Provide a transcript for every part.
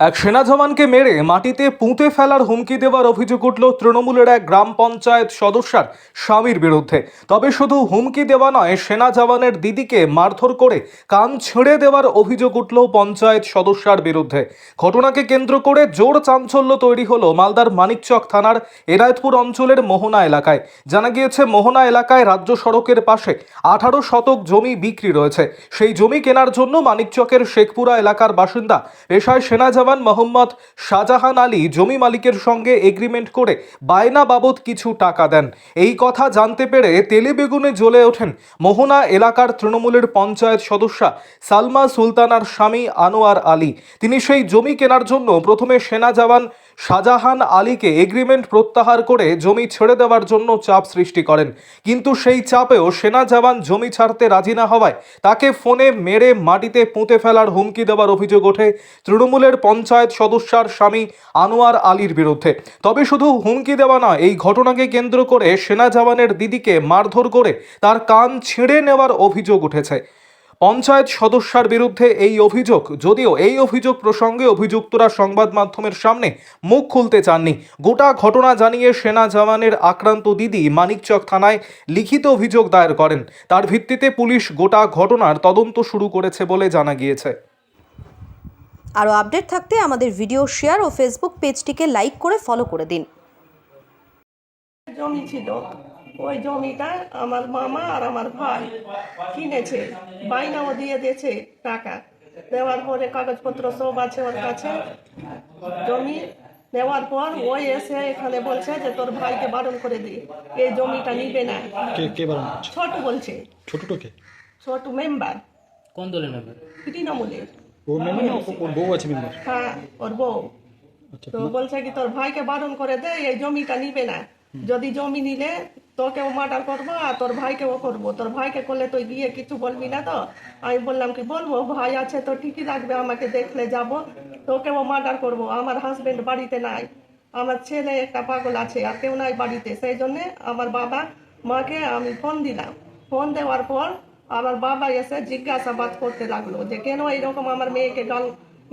এক সেনা জওয়ানকে মেরে মাটিতে পুঁতে ফেলার হুমকি দেওয়ার অভিযোগ উঠল তৃণমূলের এক গ্রাম পঞ্চায়েত সদস্যার স্বামীর বিরুদ্ধে। তবে শুধু হুমকি দেওয়া নয়, সেনা জওয়ানের দিদিকে মারধর করে কান ছেড়ে দেওয়ার অভিযোগ উঠল পঞ্চায়েত সদস্যার বিরুদ্ধে। ঘটনাকে কেন্দ্র করে জোর চাঞ্চল্য তৈরি হলো মালদার মানিকচক থানার এনায়তপুর অঞ্চলের মোহনা এলাকায়। জানা গিয়েছে, মোহনা এলাকায় রাজ্য সড়কের পাশে আঠারো শতক জমি বিক্রি রয়েছে। সেই জমি কেনার জন্য মানিকচকের শেখপুরা এলাকার বাসিন্দা পেশায় সেনা জওয়ান মোহাম্মদ শাহজাহান আলী জমি মালিকের সঙ্গে এগ্রিমেন্ট করে বায়না বাবদ কিছু টাকা দেন। এই কথা জানতে পেরে তেলেবেগুনে জ্বলে ওঠেন মোহনা এলাকার তৃণমূলের পঞ্চায়েত সদস্যা সালমা সুলতানার স্বামী আনোয়ার আলী। তিনি সেই জমি কেনার জন্য প্রথমে সেনা জওয়ান শাহজাহান আলীকে এগ্রিমেন্ট প্রত্যাহার করে জমি ছেড়ে দেওয়ার জন্য চাপ সৃষ্টি করেন। কিন্তু সেই চাপেও সেনা জওয়ান জমি ছাড়তে রাজি না হওয়ায় তাকে ফোনে মেরে মাটিতে পুঁতে ফেলার হুমকি দেওয়ার অভিযোগ ওঠে তৃণমূলের পঞ্চায়েত সদস্যার স্বামী আনোয়ার আলীর বিরুদ্ধে। তবে শুধু হুমকি দেওয়া নয়, এই ঘটনাকে কেন্দ্র করে সেনা জওয়ানের দিদিকে মারধর করে তার কান ছিঁড়ে নেওয়ার অভিযোগ উঠেছে। পঞ্চায়েত সদস্যার বিরুদ্ধে এই অভিযোগ। যদিও এই অভিযোগ প্রসঙ্গে অভিযুক্তরা সংবাদ মাধ্যমের সামনে মুখ খুলতে চাননি। গোটা ঘটনা জানিয়ে সেনা জওয়ানের আক্রান্ত দিদি মানিকচক থানায় লিখিত অভিযোগ দায়ের করেন। তার ভিত্তিতে পুলিশ গোটা ঘটনার তদন্ত শুরু করেছে বলে জানা গিয়েছে। আরও আপডেট থাকতে আমাদের ভিডিও শেয়ার ও ফেসবুক পেজটিকে লাইক করে ফলো করে দিন। জমি ছিল। ওই জমিটা আমার মামা আর আমার ভাই কিনেছে। বাইনাও দিয়ে দিয়েছে টাকা। দেওয়ার পরে কাগজপত্র সব আছে ওর কাছে। জমি নেওয়ার পর ওই এসে এখানে বলছে যে তোর ভাইকে বারণ করে দি। এই জমিটা নিবে না। কে কে বারণ করছে? ছোট বলছে। ছোটটোকে? ছোট মেম্বার। কোন দলের মেম্বার? তৃণমূলের। ওর মেম্বার না ওর বউ আছে মেম্বার? হ্যাঁ ওর বউ। আচ্ছা তো বলছে কি তোর ভাইকে বারণ করে দে এই জমিটা নিবে না। যদি জমি নিলে তোকেও মার্ডার করব আর তোর ভাইকেও করব। তোর ভাইকে করলে তুই গিয়ে কিছু বলবি না তো? আমি বললাম কি, বলব? ভাই আছে তো ঠিকই লাগবে আমাকে দেখলে যাব। তোকেও মার্ডার করব, আমার হাজবেন্ড বাড়িতে নাই। আমার ছেলে একটা পাগল আছে, আর কেউ নাই বাড়িতে। সেই জন্যে আমার বাবা মাকে আমি ফোন দিলাম। ফোন দেওয়ার পর আমার বাবা এসে জিজ্ঞাসাবাদ করতে লাগল যে, কেন এইরকম আমার মেয়েকে গাল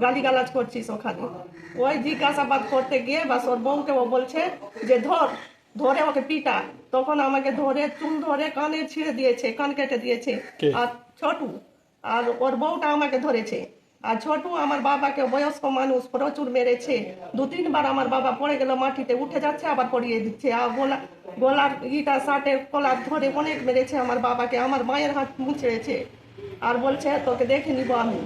গালিগালাজ করছিস ওখানে? ওই জিজ্ঞাসাবাদ করতে গিয়ে বা ওর বউকে ও বলছে যে, ধর ধরে ওকে পিটা। তখন আমাকে ধরে চুল ধরে কানে ছিঁড়ে দিয়েছে কান কেটে দিয়েছে। আর ছোটু। আর ওর বউটা আমাকে ধরেছে। আর ছোটু আমার বাবাকে বয়স্ক মানুষ প্রচুর মেরেছে। দু তিনবার আমার বাবা পড়ে গেল মাটিতে উঠে যাচ্ছে আবার পড়িয়ে দিচ্ছে। আর গোলা গলার ইটা শার্টের কলার ধরে অনেক মেরেছে আমার বাবাকে। আমার মায়ের হাত মুচড়েছে আর বলছে তোকে দেখে নিব আমি।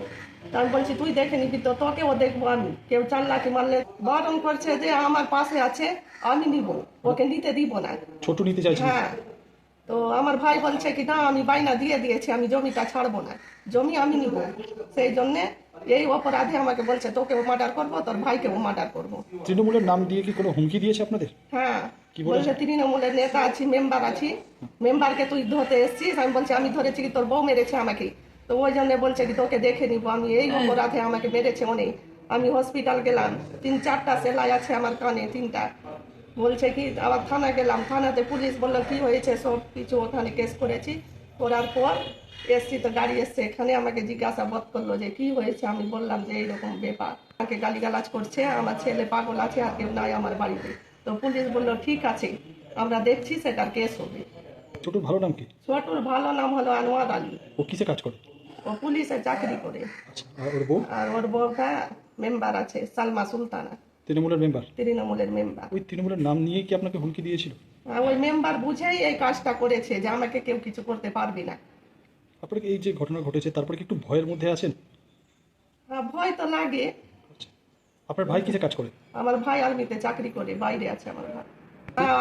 আমি বলছি তুই দেখে নিবি তো তোকেও দেখব আমি। কেউ চাল্লাকি মারলে বারণ করছে যে আমার পাশে আছে আমি নিব। ওকে নিতে দিব না। ছোট নিতে চাইছে? হ্যাঁ। তো আমার ভাই বলছে কি না আমি বাইনা দিয়ে দিয়েছি আমি জমিটা ছাড়বো না। জমি আমি নিব। সেই জন্যে এই অপরাধে আমাকে বলছে তোকেও মার্ডার করব তোর ভাইকেও মার্ডার করব। তৃণমূলের নাম দিয়ে কি কোনো হুমকি দিয়েছে আপনাদের? হ্যাঁ। কি বলছে? তৃণমূলের নেতা আছি মেম্বার আছি। মেম্বারকে তুই ধরতে এসছিস? আমি বলছি আমি ধরেছি কি তোর বউ মেরেছে আমাকে। তো ওই জন্য বলছে কি তোকে দেখে নিবো। আমি এই অপরাধে আমাকে মেরেছে অনেক। আমি হসপিটাল গেলাম। তিন চারটা সেলাই আছে আমার কানে তিনটা। বলছে কি আবার থানা গেলাম। থানাতে পুলিশ বলল কি হয়েছে সব কিছু? ওখানে কেস করেছি। করার পর এসছি তো গাড়ি এসছে। এখানে আমাকে জিজ্ঞাসাবাদ করল যে কি হয়েছে? আমি বললাম যে এইরকম ব্যাপার। আমাকে গালিগালাজ করছে। আমার ছেলে পাগল আছে আর কেউ নাই আমার বাড়িতে। তো পুলিশ বলল ঠিক আছে আমরা দেখছি সেটার কেস হবে। ছোট ভালো নাম কি? ছোটুর ভালো নাম হলো আনোয়ার আলী। ও কিসে কাজ করে? ও পুলিশে চাকরি করে। আর ওর বউটা মেম্বার আছে সালমা সুলতানা। তৃণমূলের মেম্বার? তৃণমূলের মেম্বার। ওই তৃণমূলের নাম নিয়ে কি আপনাকে হুমকি দিয়েছিল? ওই মেম্বার বুঝেই এই কাজটা করেছে যে আমাকে কেউ কিছু করতে পারবে না। আপনাকে এই যে ঘটনা ঘটেছে তারপরে কি একটু ভয়ের মধ্যে আছেন? আর ভয় তো লাগে। আচ্ছা। আপনার ভাই কিসে কাজ করে? আমার ভাই আর্মিতে চাকরি করে বাইরে আছে আমার ভাই।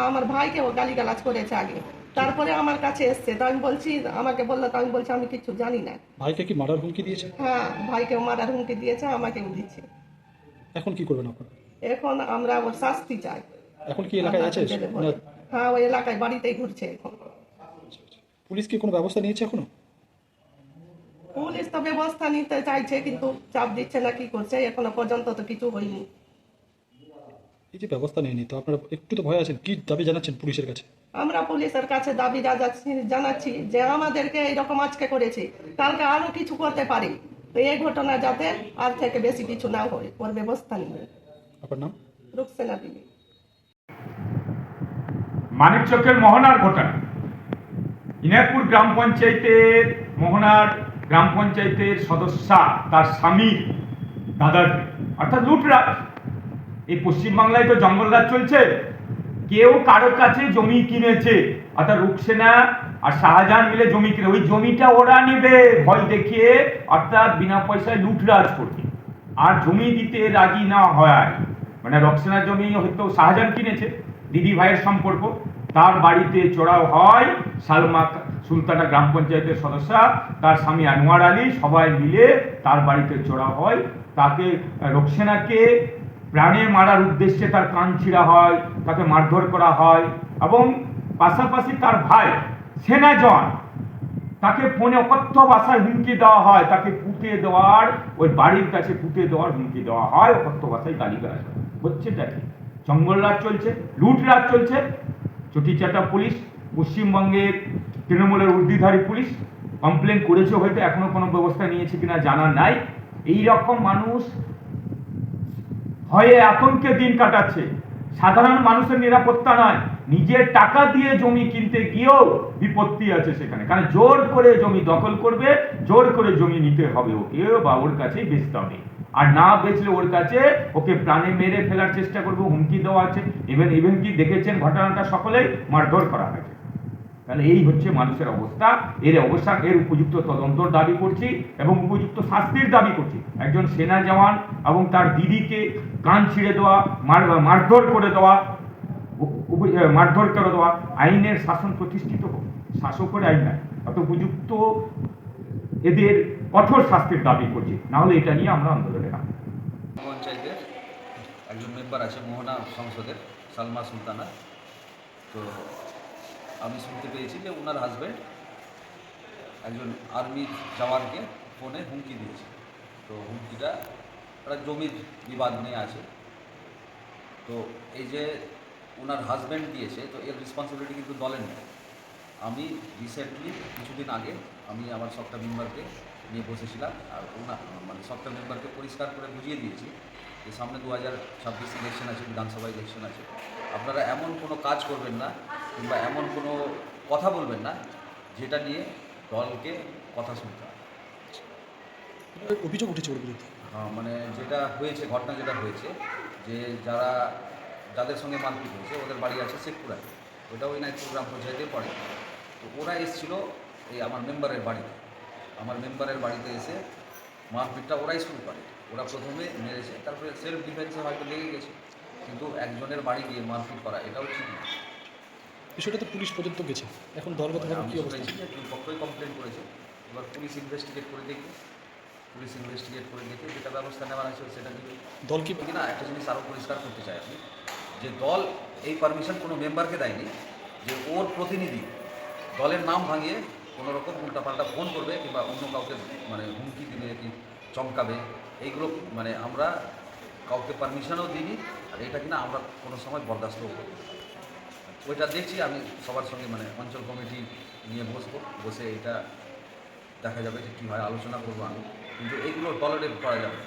আমার ভাইকে ও গালিগালাজ করেছে আগে। তারপরে আমার কাছে এসছে তো আমি বলছি আমাকে বলল তো আমি বলছি আমি কিছু জানি না। ভাইকে কি মারার হুমকি দিয়েছে? হ্যাঁ ভাইকেও মারার হুমকি দিয়েছে আমাকেও দিচ্ছে এখন কি করবেন আপনারা? এখন আমরা ওর শাস্তি চাই। এখন কি এলাকায় আছে। হ্যাঁ ওই এলাকায় বাড়িতেই ঘুরছে এখন। পুলিশ কি কোনো ব্যবস্থা নিয়েছে এখনও? পুলিশ তো ব্যবস্থা নিতে চাইছে কিন্তু চাপ দিচ্ছে না কি করছে এখনও পর্যন্ত তো কিছু হয়নি। এই যে ব্যবস্থা নেয়নি তো আপনারা একটু তো ভয় আছেন কি দাবি জানাচ্ছেন পুলিশের কাছে? আমরা পুলিশের কাছে দাবি জানাচ্ছি জানাচ্ছি যে আমাদেরকে এইরকম আজকে করেছে কালকে আরও কিছু করতে পারে। তো এই ঘটনা যাতে আর থেকে বেশি কিছু না হয় ওর ব্যবস্থা নেবে আপনার নাম? রুকসেনা বিবি। মানিকচকের মোহনার ঘটনা। ইনায়পুর গ্রাম পঞ্চায়েতের মোহনার গ্রাম পঞ্চায়েতের সদস্যা তার স্বামীর দাদাকে অর্থাৎ লুটরাজ। এই পশ্চিমবাংলায় তো জঙ্গল জঙ্গলরাজ চলছে। কেউ কারোর কাছে জমি কিনেছে। অর্থাৎ রুকসেনা আর শাহজাহান মিলে জমি কিনে ওই জমিটা ওরা নেবে। ভয় দেখিয়ে, অর্থাৎ বিনা পয়সায় লুটরাজ করবে। আর জমি দিতে রাজি না হয়। মানে রক্সেনার জমি হয়তো শাহজাহান কিনেছে, দিদি ভাইয়ের সম্পর্ক। তার বাড়িতে চড়াও হয়। সালমা সুলতানা গ্রাম পঞ্চায়েতের সদস্য, তার স্বামী আনোয়ার আলী সবাই মিলে তার বাড়িতে চড়াও হয়। তাকে রক্সেনাকে প্রাণে মারার উদ্দেশ্যে তার কান ছিঁড়া হয়, তাকে মারধর করা হয় এবং পাশাপাশি তার ভাই সেনা জওয়ান তাকে ফোনে অকথ্য ভাষায় হুমকি দেওয়া হয়। তাকে পুঁতে দেওয়ার, ওই বাড়ির কাছে পুঁতে দেওয়ার হুমকি দেওয়া হয়, অকথ্য ভাষায় গালি গালাজ। হচ্ছেটা কি? জঙ্গল রাজ চলছে, লুট রাজ চলছে, চটিচাটা পুলিশ, পশ্চিমবঙ্গের তৃণমূলের উর্দিধারী পুলিশ কমপ্লেন করেছে, হয়তো এখনও কোনো ব্যবস্থা নিয়েছে কিনা জানা নাই। এই রকম মানুষ ভয়ে আতঙ্কে দিন কাটাচ্ছে। সাধারণ মানুষের নিরাপত্তা নয়, নিজের টাকা দিয়ে জমি কিনতে গিয়েও বিপত্তি আছে সেখানে। কারণ জোর করে জমি দখল করবে, জোর করে জমি নিতে হবে ওকে, বা ওর কাছেই বেচতে হবে। আর না বেচলে ওর কাছে ওকে প্রাণে মেরে ফেলার চেষ্টা করবে, হুমকি দেওয়া আছে। ইভেন ইভেন কি দেখেছেন ঘটনাটা সকলেই মারধর করা হয়েছে। তাহলে এই হচ্ছে মানুষের অবস্থা। এর অবস্থা, এর উপযুক্ত তদন্তর দাবি করছি এবং উপযুক্ত শাস্তির দাবি করছি। একজন সেনা জওয়ান এবং তার দিদিকে কান ছিঁড়ে দেওয়া, মার, মারধর করে দেওয়া মারধর করে দেওয়া আইনের শাসন প্রতিষ্ঠিত হোক। শাসকের আইন নাই। অত উপযুক্ত এদের কঠোর শাস্তির দাবি করছি। নাহলে এটা নিয়ে আমরা আন্দোলনে নামবো। পঞ্চায়েতের একজন মেম্বার আছে, মোহনা সংসদের, সালমা সুলতানা। তো আমি শুনতে পেয়েছি যে ওনার হাজব্যান্ড একজন আর্মির জওয়ানকে ফোনে হুমকি দিয়েছে। তো হুমকিটা একটা জমির বিবাদ নিয়ে আছে। তো এই যে ওনার হাজব্যান্ড দিয়েছে তো এর রেসপন্সিবিলিটি কিন্তু দলের নেই। আমি রিসেন্টলি কিছুদিন আগে আমি আমার সবটা মেম্বারকে নিয়ে বসেছিলাম আর ওনার মানে সবটা মেম্বারকে পরিষ্কার করে বুঝিয়ে দিয়েছি যে সামনে দু হাজার ছাব্বিশ ইলেকশন আছে, বিধানসভা ইলেকশন আছে। আপনারা এমন কোনো কাজ করবেন না কিংবা এমন কোনো কথা বলবেন না যেটা নিয়ে দলকে কথা শুনতে হয় অভিযোগ উঠেছে ওর বিরুদ্ধে? হ্যাঁ, মানে যেটা হয়েছে ঘটনা যেটা হয়েছে যে যারা যাদের সঙ্গে মারপিট হয়েছে ওদের বাড়ি আছে শেখপুরায়। ওটা ওই নাইটপুর গ্রাম পঞ্চায়েতে পড়ে। তো ওরা এসেছিল এই আমার মেম্বারের বাড়িতে। আমার মেম্বারের বাড়িতে এসে মারপিটটা ওরাই শুরু করে। ওরা প্রথমে মেরেছে তারপরে সেলফ ডিফেন্সে হয়তো লেগে গেছে। কিন্তু একজনের বাড়ি গিয়ে মারপিট করা এটাও ঠিক না। বিষয়টা তো পুলিশ পর্যন্ত গেছে। এখন দলগতভাবে কী অবস্থা? পক্ষই কমপ্লেন করেছে। এবার পুলিশ ইনভেস্টিগেট করে দেখবে। পুলিশ ইনভেস্টিগেট করে দেখে যেটা ব্যবস্থা নেওয়া আছে সেটা নিবে দল কি কি না একটা জিনিস আরও পরিষ্কার করতে চাই আমি যে দল এই পারমিশন কোনো মেম্বারকে দেয়নি যে ওর প্রতিনিধি দলের নাম ভাঙিয়ে কোনো রকম উল্টাপাল্টা ফোন করবে কিংবা অন্য কাউকে মানে হুমকি দিবে কি চমকাবে এইগুলো মানে আমরা কাউকে পারমিশনও দিইনি আর এটা কিনা আমরা কোনো সময় বরদাস্তও করি। ওইটা দেখছি, আমি সবার সঙ্গে মানে অঞ্চল কমিটি নিয়ে বসবো, বসে এটা দেখা যাবে যে কী হয়, আলোচনা করব আমি। কিন্তু এইগুলো টলারেট করা যাবে